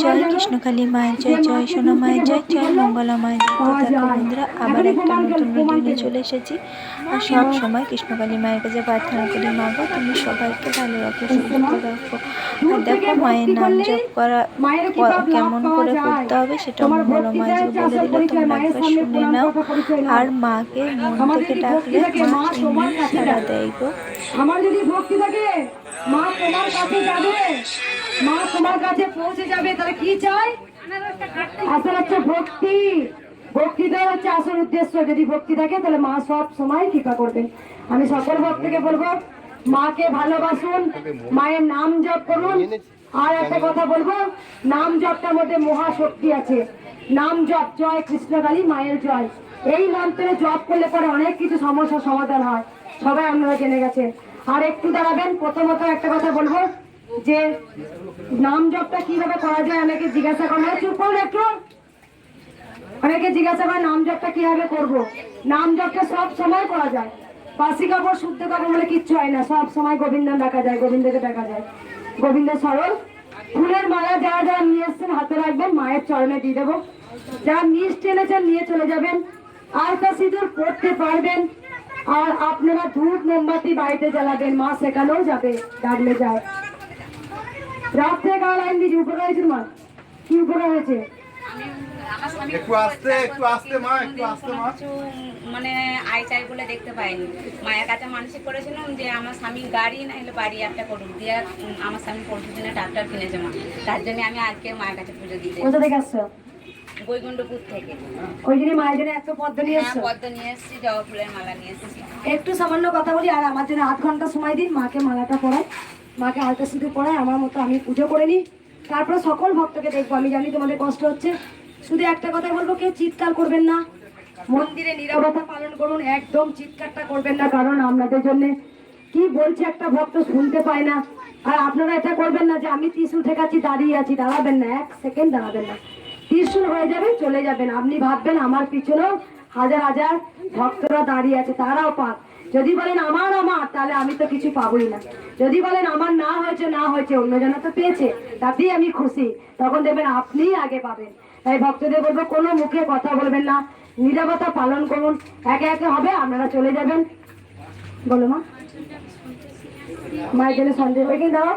জয় কৃষ্ণকালী মায়ের জয় জয় সোনা মায়ের জয় জয় মঙ্গলা মায়ের জয়। বন্ধুরা, আবার একটা নতুন ভিডিও নিয়ে চলে এসেছি। আর সব সময় কৃষ্ণকালী মায়ের কাছে প্রার্থনা করি মা গো, তুমি সবাইকে ভালো রাখো, সুস্থ রাখো। আর দেখো মায়ের নাম জপ করা কেমন করে করতে হবে সেটা মঙ্গলা মা যে বলে দিলে, তোমরা একবার শুনে নাও। আর মাকে মন থেকে ডাকলে মা এমনি সাড়া দেয় গো। আমার যদি ভক্তি থাকে, মা তোমার কাছে যাবে, মা তোমার কাছে পৌঁছে যাবে তাহলে কি আসল হচ্ছে ভক্তি। ভক্তিটাই হচ্ছে আসল উদ্দেশ্য। যদি ভক্তি থাকে, তাহলে মা সব সময় কৃপা আমি সকল ভক্তকে বলব, মাকে ভালোবাসুন, মায়ের নাম জপ করুন। আর একটা কথা বলব, নাম জপটার মধ্যে মহাশক্তি আছে। নাম জপ, জয় কৃষ্ণকালী মায়ের জয়। এই মন্ত্রে জপ করলে পরে অনেক কিছু সমস্যার সমাধান হয়। সবাই আপনারা জেনে গেছেন। আর একটু দাঁড়াবেন, প্রথমত একটা কথা বলব। যে নাম জপটা কীভাবে করা যায় অনেকে জিজ্ঞাসা করেন "এই চুপ করুন একটু। অনেকে জিজ্ঞাসা করে নাম জপটা কীভাবে করব। নাম জপটা সব সময় করা যায়। বাসি কাপড় শুদ্ধ কাপড় বলে কিচ্ছু হয় না। সব সময় গোবিন্দ ডাকা যায়, গোবিন্দকে ডাকা যায়। গোবিন্দ সরল। ফুলের মালা যারা যারা নিয়ে এসছেন হাতে রাখবেন, মায়ের চরণে দিয়ে দেবো। যারা মিষ্টি এনেছেন নিয়ে চলে যাবেন। আর তা সিঁদুর পড়তে পারবেন। আর আপনারা ধূপ, মোমবাতি বাড়িতে জ্বালাবেন। মা সেখানেও যাবে, ডাকলে যায়। রাত্রে কাল লাইন দিয়েছি উপকার হয়েছে মা কি উপকার হয়েছে? একটু আসতে একটু আসতে মা একটু আসতে মা। মানে আয় চাই বলে দেখতে পাইনি। মায়ের কাছে মানসিক করেছিলাম যে আমার স্বামীর গাড়ি না হলে বাড়ি একটা করুক। দিয়ে আমার স্বামী পরশু দিনে ট্রাক্টর কিনেছে মা। তার জন্য আমি আজকে মায়ের কাছে পুজো দিতে কোথা থেকে আসছো? বৈকুণ্ঠপুর থেকে। ওই জন্য মায়ের জন্য এত পদ্ম নিয়ে হ্যাঁ এসছো? পদ্ম নিয়ে এসেছি জবা ফুলের মালা নিয়ে এসেছি। একটু সামান্য কথা বলি আর আমার জন্য আধ ঘণ্টা সময় দিন মাকে মালাটা পড়াই মাকে আলতা সিঁদুর পড়াই আমার মতো আমি পুজো করে নিই। তারপরে সকল ভক্তকে দেখব, আমি জানি তোমাদের কষ্ট হচ্ছে। শুধু একটা কথা বলব, কেউ চিৎকার করবেন না। মন্দিরে নিরবতা পালন করুন, একদম চিৎকারটা করবেন না, কারণ আপনাদের জন্য কি বলছে একটা ভক্ত শুনতে পায় না। আর আপনারা এটা করবেন না যে আমি ত্রিশুল ঠেকাচ্ছি, দাঁড়িয়ে আছি, দাঁড়াবেন না, এক সেকেন্ড দাঁড়াবেন না। ত্রিশুল হয়ে যাবে, চলে যাবেন। আপনি ভাববেন আমার পিছনেও হাজার হাজার ভক্তরা দাঁড়িয়ে আছে, তারাও পাক। যদি বলেন আমার আমার তাহলে আমি তো কিছু পাবোই না। যদি বলেন আমার না হয়েছে না হয়েছে অন্য অন্যজনা তো পেয়েছে তাতেই আমি খুশি। তখন দেখবেন আপনিই আগে পাবেন। তাই ভক্তদের বলব কোনো মুখে কথা বলবেন না। নিরবতা পালন করুন। একে একে হবে আপনারা চলে যাবেন। বলো মা। মায়ের জন্য সন্দেহ ওইখানে দাও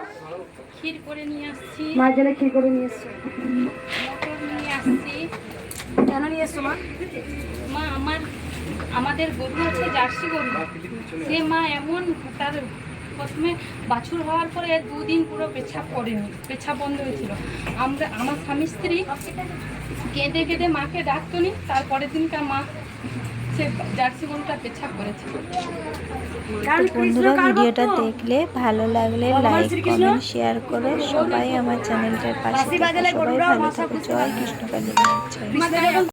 ক্ষীর করে নিয়ে আসছি। মায়ের জন্য ক্ষীর করে নিয়ে আসছি। কেন নিয়ে এসছো মা? মা আমার আমাদের গরু আছে জার্সি গরু। সে মা এমন তার প্রথমে বাছুর হওয়ার পরে দুদিন পুরো পেছাব করেনি পেছাব বন্ধ হয়েছিল। আমরা আমার স্বামী স্ত্রী কেঁদে কেঁদে মাকে ডাকতো নি তারপরের দিনকার মা সে জার্সি গরুটা করেছিল বন্ধুরা ভিডিওটা দেখলে ভালো লাগলে লাইক কমেন্ট শেয়ার করো সবাই আমার চ্যানেলটার পাশে সবাই ভালো থাকো। জয় কৃষ্ণকালী